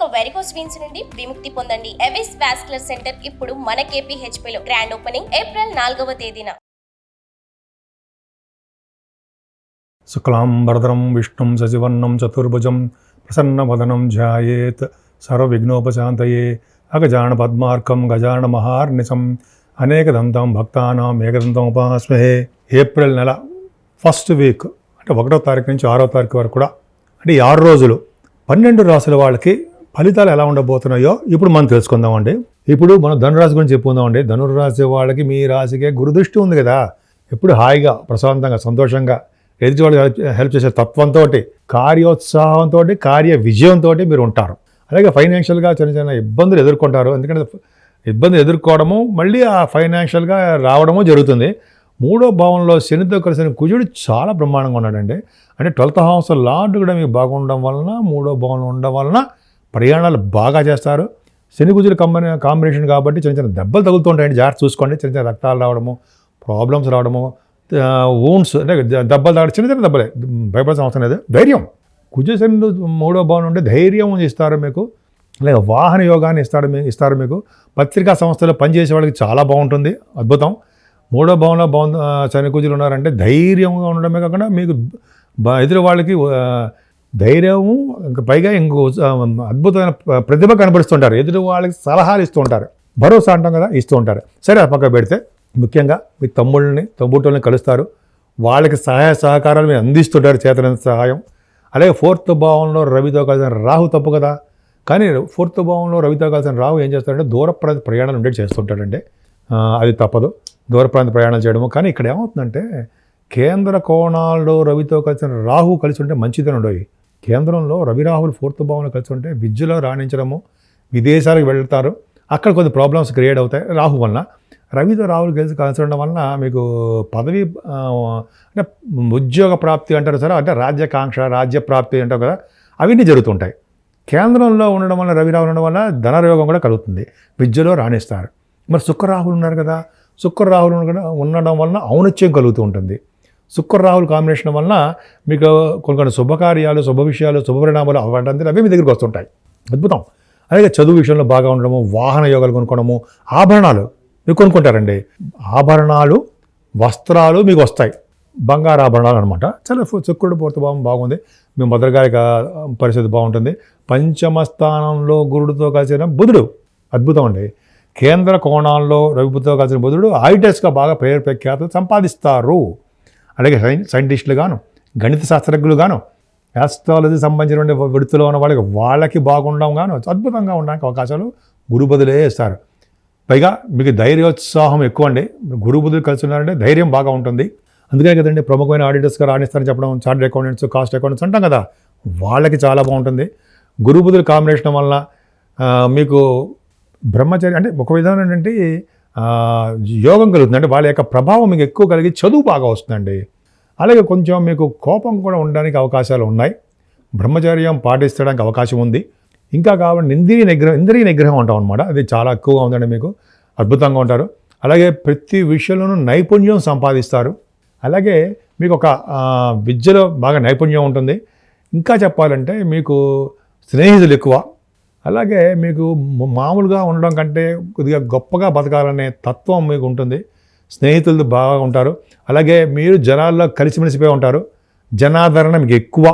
ఇక varicose veins నుండి విముక్తి పొందండి. ఎవిస్ వాస్కులర్ సెంటర్ ఇప్పుడు మన KPHP లో గ్రాండ్ ఓపెనింగ్ ఏప్రిల్ నాలుగవ తేదీన. శుక్లాంబరదరం విష్ణుం సజివర్ణం చతుర్భుజం ప్రసన్నవదనం ధ్యాయేత్ సర్వవిఘ్నోపశాంతయే అగజాన పద్మార్కం గజాన మహార్నిశం అనేకదంతం భక్తానాం ఏకదంతం ఉపాస్మహే ఏప్రిల్ నెల ఫస్ట్ వీక్ అంటే ఒకటో తారీఖు నుంచి ఆరో తారీఖు వరకు కూడా అంటే ఈ ఆరు రోజులు పన్నెండు రాసుల వాళ్ళకి ఫలితాలు ఎలా ఉండబోతున్నాయో ఇప్పుడు మనం తెలుసుకుందామండి. ఇప్పుడు మనం ధనురాశి గురించి చెప్పుకుందామండి. ధనురాశి వాళ్ళకి మీ రాశికే గురుదృష్టి ఉంది కదా. ఎప్పుడు హాయిగా ప్రశాంతంగా సంతోషంగా ఎదుటి వాళ్ళకి హెల్ప్ హెల్ప్ చేసే తత్వంతో కార్యోత్సాహంతో కార్య విజయంతో మీరు ఉంటారు. అలాగే ఫైనాన్షియల్గా చిన్న చిన్న ఇబ్బందులు ఎదుర్కొంటారు. ఎందుకంటే ఇబ్బంది ఎదుర్కోవడము మళ్ళీ ఆ ఫైనాన్షియల్గా రావడము జరుగుతుంది. మూడో భావంలో శనితో కలిసిన కుజుడు చాలా బ్రహ్మాండంగా ఉన్నాడండి. అంటే ట్వెల్త్ హౌస్ లార్డ్ కూడా మీకు బాగుండడం వలన మూడో భావంలో ఉండడం వలన ప్రయాణాలు బాగా చేస్తారు. శని కుజుల కంబినే కాంబినేషన్ కాబట్టి చిన్న చిన్న దెబ్బలు తగులుతుంటాయండి. జాగ్రత్త చూసుకోండి. చిన్న చిన్న రక్తాలు రావడము ప్రాబ్లమ్స్ రావడము ఓన్స్ అంటే దెబ్బలు తాగడం చిన్న చిన్న దెబ్బలే. భయపడాల్సిన అవసరం లేదు. ధైర్యం. కుజశని మూడో భవనం ఉంటే ధైర్యం ఇస్తారు మీకు. లేక వాహన యోగాన్ని ఇస్తాడు మీ ఇస్తారు మీకు. పత్రికా సంస్థలో పనిచేసే వాళ్ళకి చాలా బాగుంటుంది. అద్భుతం. మూడో భావంలో బాగుంది. శని కుజులు ఉన్నారంటే ధైర్యంగా ఉండడమే కాకుండా మీకు ఎదురు వాళ్ళకి ధైర్యము ఇంకా పైగా ఇంకో అద్భుతమైన ప్రతిభ కనబడుస్తుంటారు. ఎదురు వాళ్ళకి సలహాలు ఇస్తూ ఉంటారు భరోసా అంటాం కదా ఇస్తూ ఉంటారు సరే ఆ పక్క పెడితే ముఖ్యంగా మీ తమ్ముళ్ళని తమ్ముటోళ్ళని కలుస్తారు. వాళ్ళకి సహాయ సహకారాలు మీరు అందిస్తుంటారు చేతనంత సహాయం. అలాగే ఫోర్త్ భావంలో రవితో కలిసిన రాహు తప్పు కదా. కానీ ఫోర్త్ భావంలో రవితో కలిసిన రాహు ఏం చేస్తాడంటే దూర ప్రాంత ప్రయాణాలు ఉండేది చేస్తుంటాడంటే అది తప్పదు. దూర ప్రాంత ప్రయాణాలు చేయడము. కానీ ఇక్కడ ఏమవుతుందంటే కేంద్ర కోణాల్లో రవితో కలిసిన రాహు కలిసి ఉంటే మంచిదని ఉండవు కేంద్రంలో రవి రాహులు ఫోర్త్ భావంలో కలిసి ఉంటే విద్యలో రాణించడము విదేశాలకు వెళ్తారు. అక్కడ కొన్ని ప్రాబ్లమ్స్ క్రియేట్ అవుతాయి. రాహు వలన. రవితో రాహుల్ కలిసి కలిసి ఉండడం వలన మీకు పదవి అంటే ఉద్యోగ ప్రాప్తి అంటారు సరే అంటే రాజ్యాకాంక్ష రాజ్య ప్రాప్తి అంటారు కదా అవన్నీ జరుగుతుంటాయి. కేంద్రంలో ఉండడం వల్ల రవి రాహుల్ ఉండడం వల్ల ధనరయోగం కూడా కలుగుతుంది. విద్యలో రాణిస్తారు. మరి శుక్రరాహులు ఉన్నారు కదా. శుక్రరాహులు కూడా ఉండడం వలన ఔనత్యం కలుగుతూ ఉంటుంది. శుక్రరాహులు కాంబినేషన్ వలన మీకు కొన్ని కొన్ని శుభకార్యాలు శుభ విషయాలు శుభ పరిణామాలు అవ్వడానికి అవి మీ దగ్గరికి వస్తుంటాయి. అద్భుతం. అలాగే చదువు విషయంలో బాగా ఉండడము వాహన యోగాలు కొనుక్కోవడము ఆభరణాలు మీరు కొనుక్కుంటారండి. ఆభరణాలు వస్త్రాలు మీకు వస్తాయి. బంగారు ఆభరణాలు అనమాట చాలా ఫు- శుక్రుడు పూర్తిభావం బాగుంది. మీ మదర్ గారి పరిస్థితి బాగుంటుంది. పంచమ స్థానంలో గురుడితో కలిసిన బుధుడు అద్భుతం అండి. కేంద్ర కోణాల్లో రవిబుద్ధితో కలిసిన బుధుడు ఐటెస్గా బాగా పేరు ప్రఖ్యాత సంపాదిస్తారు. అలాగే సైన్ సైంటిస్టులు గాను గణిత శాస్త్రజ్ఞులు గాను ఆస్ట్రాలజీ సంబంధించిన వృత్తిలో ఉన్న వాళ్ళకి వాళ్ళకి బాగుండడం గాను అద్భుతంగా ఉండడానికి అవకాశాలు గురు బదులే ఇస్తారు. పైగా మీకు ధైర్యోత్సాహం ఎక్కువ అండి. గురు కలిసి ఉన్నారంటే ధైర్యం బాగా ఉంటుంది. అందుకే కదండి ప్రముఖమైన ఆడిటర్స్గా రాణిస్తారని చెప్పడం చార్టెడ్ అకౌంటెంట్స్ కాస్ట్ అకౌంటెంట్స్ అంటాం కదా వాళ్ళకి చాలా బాగుంటుంది. గురుబుధుల కాంబినేషన్ వలన మీకు బ్రహ్మచర్య అంటే ఒక విధానం ఏంటంటే యోగం కలుగుతుందంటే వాళ్ళ యొక్క ప్రభావం మీకు ఎక్కువ కలిగి చదువు బాగా వస్తుందండి. అలాగే కొంచెం మీకు కోపం కూడా ఉండడానికి అవకాశాలు ఉన్నాయి. బ్రహ్మచర్యం పాటించడానికి అవకాశం ఉంది. ఇంకా కాబట్టి ఇంద్రియ నిగ్రహం ఇంద్రియ నిగ్రహం ఉంటాం అనమాట అది చాలా ఎక్కువగా ఉందండి మీకు. అద్భుతంగా ఉంటారు. అలాగే ప్రతి విషయంలోనూ నైపుణ్యం సంపాదిస్తారు. అలాగే మీకు ఒక విద్యలో బాగా నైపుణ్యం ఉంటుంది. ఇంకా చెప్పాలంటే మీకు స్నేహితులు ఎక్కువ. అలాగే మీకు మామూలుగా ఉండడం కంటే కొద్దిగా గొప్పగా బతకాలనే తత్వం మీకు ఉంటుంది. స్నేహితులు బాగా ఉంటారు. అలాగే మీరు జనాల్లో కలిసిమెలిసిపోయి ఉంటారు. జనాదరణ మీకు ఎక్కువ.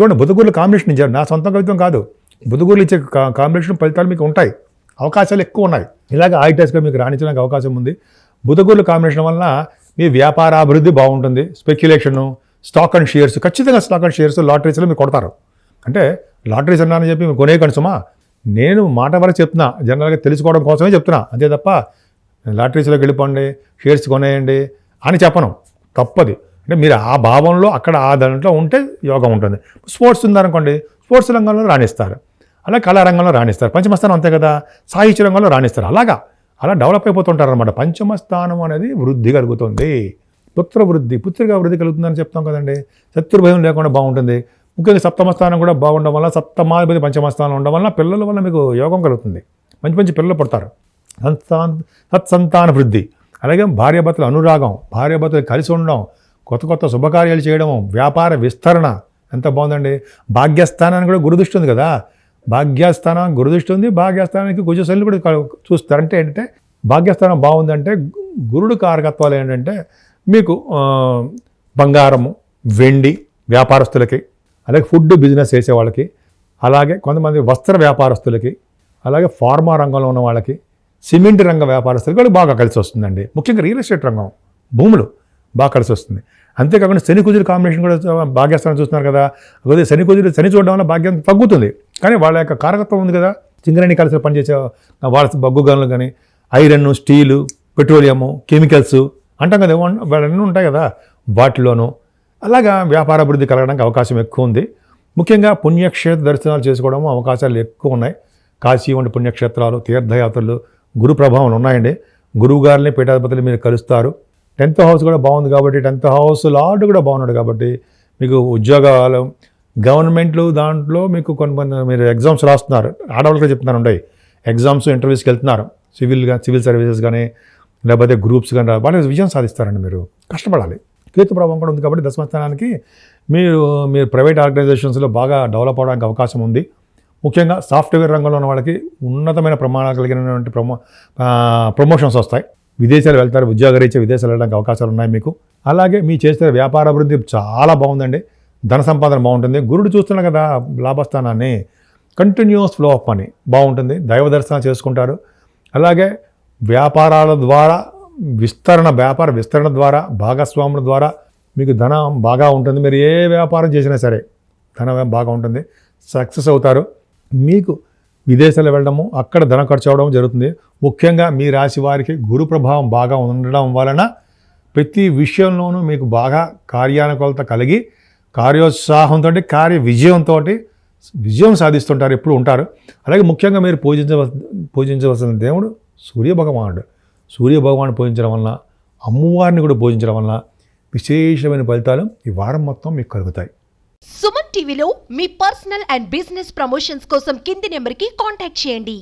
చూడండి బుధగూరులు కాంబినేషన్ ఇచ్చారు. నా సొంత కవిత్వం కాదు. బుధగూరులు ఇచ్చే కా- కాంబినేషన్ ఫలితాలు మీకు ఉంటాయి. అవకాశాలు ఎక్కువ ఉన్నాయి. ఇలాగ ఐటెస్గా మీకు రాణించడానికి అవకాశం ఉంది. బుధగూరులు కాంబినేషన్ వలన మీ వ్యాపార అభివృద్ధి బాగుంటుంది. స్పెక్యులేషను స్టాక్ అండ్ షేర్స్ ఖచ్చితంగా స్టాక్ అండ్ షేర్స్ లాటరీస్లో మీరు కొడతారు. అంటే లాటరీస్ అన్నానని చెప్పి మీరు కొనే కనుసమా? నేను మాట వరకు చెప్తున్నా జనరల్గా తెలుసుకోవడం కోసమే చెప్తున్నా. అంతే తప్ప లాటరీస్లోకి వెళ్ళిపోండి షేర్స్ కొనేయండి అని చెప్పను. తప్పది. అంటే మీరు ఆ భావంలో అక్కడ ఆ దాంట్లో ఉంటే యోగం ఉంటుంది. స్పోర్ట్స్ ఉందనుకోండి స్పోర్ట్స్ రంగంలో రాణిస్తారు. అలా కళారంగంలో రాణిస్తారు. పంచమస్థానం అంతే కదా సాహిత్య రంగంలో రాణిస్తారు. అలాగా. అలా డెవలప్ అయిపోతుంటారు అనమాట పంచమస్థానం అనేది వృద్ధి కలుగుతుంది. పుత్ర వృద్ధి పుత్రిక వృద్ధి కలుగుతుందని చెప్తాం కదండి. శత్రుభయం లేకుండా బాగుంటుంది. ముఖ్యంగా సప్తమ స్థానం కూడా బాగుండడం వల్ల సప్తమాధిపతి పంచమ స్థానం ఉండడం వల్ల పిల్లల వల్ల మీకు యోగం కలుగుతుంది. మంచి మంచి పిల్లలు పుడతారు. సంతాన్ సత్సంతాన వృద్ధి. అలాగే భార్యాభర్తల అనురాగం భార్యాభర్తలు కలిసి ఉండడం కొత్త కొత్త శుభకార్యాలు చేయడం వ్యాపార విస్తరణ ఎంత బాగుందండి. భాగ్యస్థానాన్ని కూడా గురుదృష్టి ఉంది కదా. భాగ్యస్థానం గురుదృష్టి ఉంది. భాగ్యస్థానానికి కుజశైలి కూడా చూస్తారంటే చూస్తారు అంటే ఏంటంటే భాగ్యస్థానం బాగుందంటే గురుడు కారకత్వాలు ఏంటంటే మీకు బంగారము వెండి వ్యాపారస్తులకి అలాగే ఫుడ్ బిజినెస్ చేసే వాళ్ళకి అలాగే కొంతమంది వస్త్ర వ్యాపారస్తులకి అలాగే ఫార్మా రంగంలో ఉన్న వాళ్ళకి సిమెంట్ రంగ వ్యాపారస్తులకి కూడా బాగా కలిసి వస్తుందండి. ముఖ్యంగా రియల్ ఎస్టేట్ రంగం భూములు బాగా కలిసి వస్తుంది. అంతేకాకుండా శని కుజుల కాంబినేషన్ కూడా భాగ్యస్థానం చూస్తున్నారు కదా. అదే శని కుజులు శని చూడడం వల్ల భాగ్యం తగ్గుతుంది. కానీ వాళ్ళ యొక్క కారకత్వం ఉంది కదా. చింగరణి కలిసి పనిచేసే వాళ్ళ బగ్గు గనులు కానీ ఐరన్ స్టీలు పెట్రోలియము కెమికల్స్ అంటాం కదా ఇవన్నీ- వాళ్ళన్నీ ఉంటాయి కదా. వాటిలోనూ అలాగా వ్యాపార అభివృద్ధి కలగడానికి అవకాశం ఎక్కువ ఉంది. ముఖ్యంగా పుణ్యక్షేత్ర దర్శనాలు చేసుకోవడం అవకాశాలు ఎక్కువ ఉన్నాయి. కాశీ వంటి పుణ్యక్షేత్రాలు తీర్థయాత్రలు గురు ప్రభావం ఉన్నాయండి. గురువుగారిని పీఠాధిపతులు మీరు కలుస్తారు. టెన్త్ హౌస్ కూడా బాగుంది కాబట్టి టెన్త్ హౌస్ లార్డ్ కూడా బాగున్నాడు కాబట్టి మీకు ఉద్యోగాలు గవర్నమెంట్లు దాంట్లో మీకు కొన్ని కొన్ని మీరు ఎగ్జామ్స్ రాస్తున్నారు. ఆడవాళ్ళకి చెప్తున్నారు ఉండే ఎగ్జామ్స్ ఇంటర్వ్యూస్కి వెళ్తున్నారు. సివిల్గా సివిల్ సర్వీసెస్ కానీ లేకపోతే గ్రూప్స్ కానీ వాళ్ళు విజయం సాధిస్తారండి మీరు. కష్టపడాలి. కేతు ప్రభావం కూడా ఉంది కాబట్టి దశమస్థానానికి మీరు మీరు ప్రైవేట్ ఆర్గనైజేషన్స్లో బాగా డెవలప్ అవడానికి అవకాశం ఉంది. ముఖ్యంగా సాఫ్ట్వేర్ రంగంలో ఉన్న వాళ్ళకి ఉన్నతమైన ప్రమాణాలు కలిగినటువంటి ప్రమో ప్రమోషన్స్ వస్తాయి. విదేశాలు వెళ్తారు ఉద్యోగరీత్యా విదేశాలు వెళ్ళడానికి అవకాశాలు ఉన్నాయి మీకు. అలాగే మీ చేసే వ్యాపార అభివృద్ధి చాలా బాగుందండి. ధన సంపాదన బాగుంటుంది. గురుడు చూస్తున్నా కదా లాభస్థానాన్ని. కంటిన్యూస్ ఫ్లో ఆఫ్ మనీ బాగుంటుంది. దైవ దర్శనం చేసుకుంటారు. అలాగే వ్యాపారాల ద్వారా విస్తరణ వ్యాపార విస్తరణ ద్వారా భాగస్వాముల ద్వారా మీకు ధనం బాగా ఉంటుంది. మీరు ఏ వ్యాపారం చేసినా సరే ధనం బాగా ఉంటుంది. సక్సెస్ అవుతారు. మీకు విదేశాలు వెళ్ళడము అక్కడ ధన ఖర్చు అవడం జరుగుతుంది. ముఖ్యంగా మీ రాశి వారికి గురు ప్రభావం బాగా ఉండడం వలన ప్రతి విషయంలోనూ మీకు బాగా కార్యానుకూలత కలిగి కార్యోత్సాహంతో కార్య విజయంతో విజయం సాధిస్తుంటారు. ఎప్పుడు ఉంటారు. అలాగే ముఖ్యంగా మీరు పూజించవలసి పూజించవలసిన దేవుడు సూర్య భగవానుడు సూర్య పూజించడం వలన అమ్మవారిని కూడా పూజించడం వలన విశేషమైన ఫలితాలు ఈ వారం మొత్తం మీకు కలుగుతాయి. సుమన్ టీవీలో మీ పర్సనల్ అండ్ బిజినెస్ ప్రమోషన్స్ కోసం కింది నెంబర్కి కాంటాక్ట్ చేయండి.